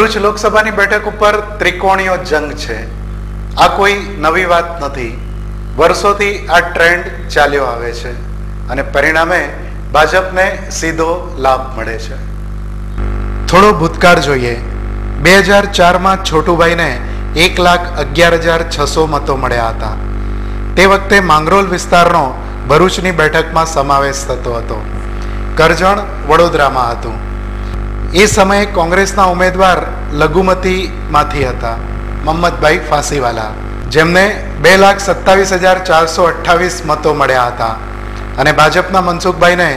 ભરૂચ લોકસભાની બેઠક ઉપર ત્રિકોણીયો જંગ છે. આ કોઈ નવી વાત નથી. વર્ષોથી આ ટ્રેન્ડ ચાલ્યો આવે છે અને પરિણામે ભાજપને સીધો લાભ મળે છે. થોડો ભૂતકાળ જોઈએ. બે હજાર ચારમાં છોટુભાઈને એક લાખ અગિયાર હજાર છસો મતો મળ્યા હતા. તે વખતે માંગરોલ વિસ્તારનો ભરૂચની બેઠકમાં સમાવેશ થતો હતો. કરજણ વડોદરામાં હતું. એ સમયે કોંગ્રેસના ઉમેદવાર લઘુમતીમાંથી હતા મહમ્મદભાઈ ફાંસીવાલા, જેમને બે લાખ સત્તાવીસ હજાર ચારસો અઠ્ઠાવીસ મતો મળ્યા હતા. અને ભાજપના મનસુખભાઈને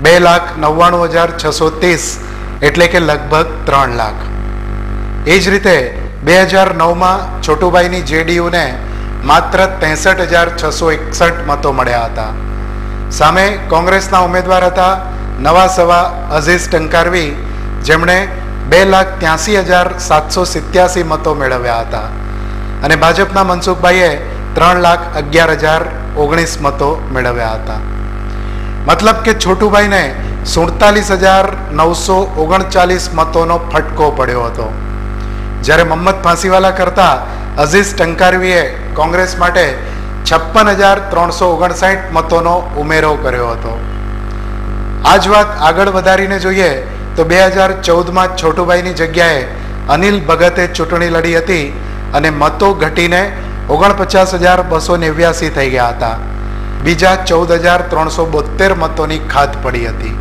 બે લાખ નવ્વાણું હજાર છસો ત્રીસ એટલે કે લગભગ ત્રણ લાખ. એ જ રીતે બે હજાર નવમાં છોટુભાઈની જેડીયુને માત્ર ત્રેસઠ હજાર છસો એકસઠ મતો મળ્યા હતા. સામે કોંગ્રેસના ઉમેદવાર હતા નવા સવા અઝીઝ ટંકારવી જેમણે બે લાખ ત્યાસી હજાર સાતસો સિત્યાસી મતો મેળવ્યા હતા. અને ભાજપના મનસુખભાઈએ ત્રણ લાખ અગિયાર હજાર ઓગણીસ મતો મેળવ્યા હતા. મતલબ કે છોટુભાઈને સુડતાલીસ હજાર નવસો ઓગણચાલીસ મતોનો ફટકો પડ્યો હતો. જ્યારે મહમ્મદ ફાંસીવાલા કરતા અઝીઝ ટંકારવીએ કોંગ્રેસ માટે છપ્પન હજાર ત્રણસો ઓગણસાઠ મતોનો ઉમેરો કર્યો હતો. આ જ વાત આગળ વધારીને જોઈએ તો બે હજાર ચૌદમાં છોટુભાઈની જગ્યાએ અનિલ ભગતે ચૂંટણી લડી હતી અને મતો ઘટીને ઓગણપચાસ હજાર બસો નેવ્યાસી થઈ ગયા હતા. બીજા ચૌદ હજાર ત્રણસો બોતેર મતોની ખાત પડી હતી.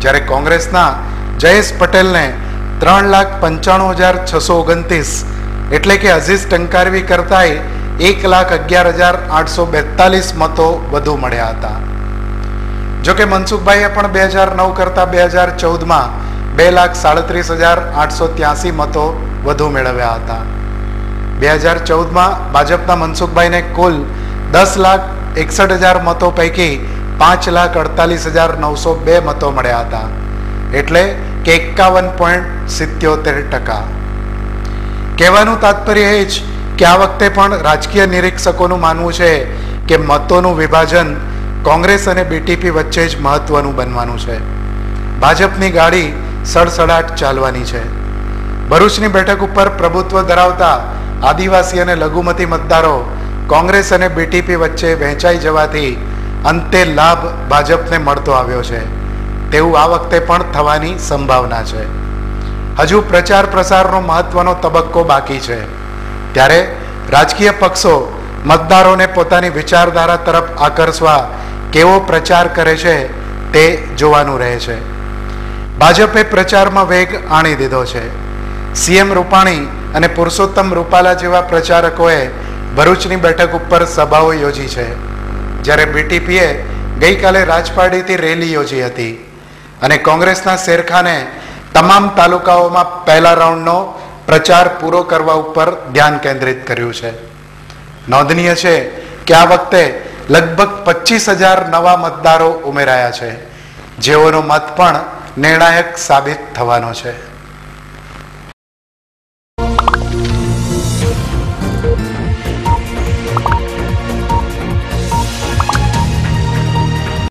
જ્યારે કોંગ્રેસના જયેશ પટેલને ત્રણ લાખ પંચાણું હજાર છસો ઓગણત્રીસ એટલે કે અઝીઝ ટંકારવી કરતાંય એક લાખ અગિયાર હજાર આઠસો બેતાલીસ મતો વધુ મળ્યા હતા. જોકે મનસુખભાઈએ પણ બે હજાર નવ કરતાં બે હજાર ચૌદમાં બે લાખ સાડત્રીસ હજાર આઠસો ત્યાસી મતો વધુ મેળવ્યા હતા. બે હજાર ચૌદમાં ભાજપના મનસુખભાઈને કુલ દસ લાખ એકસઠ હજાર મતો પૈકી પાંચ લાખ અડતાલીસ હજાર નવસો બે મતો મળ્યા હતા. એટલે કે એકાવન પોઈન્ટ સિત્યોતેર ટકા. કહેવાનું તાત્પર્ય એ જ કે આ વખતે પણ રાજકીય નિરીક્ષકોનું માનવું છે કે મતોનું વિભાજન કોંગ્રેસ અને બીટીપી વચ્ચે જ મહત્વનું બનવાનું છે. ભાજપની ગાડી સડસડાટ ચાલવાની છે. ભરૂચની બેઠક ઉપર પ્રભુત્વ ધરાવતા આદિવાસી અને લઘુમતી મતદારો કોંગ્રેસ અને બીટીપી વચ્ચે વહેંચાઈ જવાથી અંતે લાભ ભાજપને મળતો આવ્યો છે. તેવું આ વખતે પણ થવાની સંભાવના છે. હજુ પ્રચાર પ્રસારનો મહત્વનો તબક્કો બાકી છે. ત્યારે રાજકીય પક્ષો મતદારોને પોતાની વિચારધારા તરફ આકર્ષવા કેવો પ્રચાર કરે છે તે જોવાનું રહે છે. ભાજપે પ્રચારમાં વેગ આણી દીધો છે. સીએમ રૂપાણી અને પુરુષોત્તમ રૂપાલા જેવા પ્રચારકોએ ભરૂચની બેઠક ઉપર સભાઓ યોજી છે. જ્યારે બીટીપીએ ગઈકાલે રાજપાડીથી રેલી યોજી હતી અને કોંગ્રેસના શેરખાને તમામ તાલુકાઓમાં પહેલા રાઉન્ડનો પ્રચાર પૂરો કરવા ઉપર ધ્યાન કેન્દ્રિત કર્યું છે. નોંધનીય છે કે આ વખતે લગભગ પચીસ હજાર નવા મતદારો ઉમેરાયા છે. જેઓનો મત પણ નિર્ણાયક સાબિત થવાનો છે.